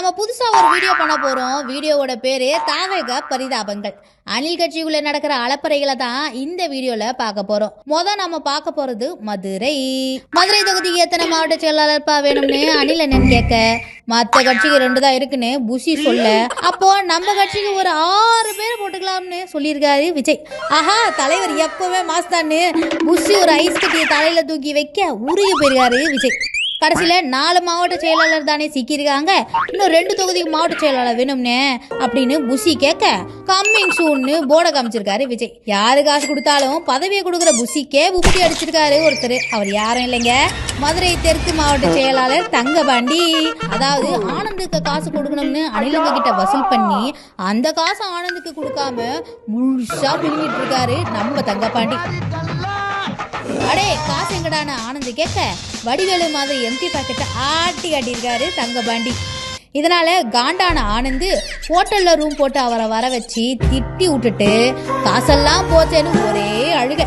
நாம புதுசா ஒரு வீடியோ பண்ண போறோம். வீடியோவோட பேரு தாவக பரிதாபங்கள். அணில் கட்சிக்குள்ள நடக்கிற அலப்பறைகளை தான் இந்த வீடியோல பார்க்க போறோம். முத நாம பார்க்க போறது மதுரை. மதுரை தொகுதிக்கு எத்தனை மாவட்ட செயலாளர்ப்பா வேணும்னு அணில் என்னன்னு கேட்க. மத்த கட்சிக்கு ரெண்டு தான் இருக்குன்னு புஷி சொல்ல. அப்போ நம்ம கட்சிக்கு ஒரு ஆறு பேர் போட்டுக்கலாம்னு சொல்லியிருக்காரு விஜய். ஆஹா தலைவர் எப்பவுமே மாஸ்தான்னு புஷி ஒரு ஐஸ் கட்டியை தலையில தூக்கி வைக்க உருகி போயிருக்காரு விஜய். கடைசியில நாலு மாவட்ட செயலாளர் தானே சிக்கியிருக்காங்க. இன்னும் ரெண்டு தொகுதிக்கு மாவட்ட செயலாளர் வேணும்னே அப்படின்னு புஷி கேட்க கம்மிங் சூன்னு போர்டை காமிச்சிருக்காரு விஜய். யாரு காசு கொடுத்தாலும் பதவியை கொடுக்குற புஷிக்கே உப்பி அடிச்சிருக்காரு ஒருத்தர். அவர் யாரும் இல்லைங்க. மதுரை தெற்கு மாவட்ட செயலாளர் தங்கபாண்டி. அதாவது ஆனந்துக்கு காசு கொடுக்கணும்னு அனிலங்க கிட்ட வசூல் பண்ணி அந்த காசு ஆனந்துக்கு கொடுக்காம முழுசா பிடிங்கிட்டு இருக்காரு நம்ம தங்கபாண்டி. அடே காசு எங்கடான ஆனந்த் கேட்க வடிவேலு மாதிரி எம்டி பாக்கெட்டை ஆட்டி காட்டியிருக்காரு தங்கபாண்டி. இதனால காண்டான ஆனந்து ஹோட்டல்ல ரூம் போட்டு அவரை வர வச்சு திட்டி விட்டுட்டு காசெல்லாம் போச்சேன்னு ஒரே அழுக.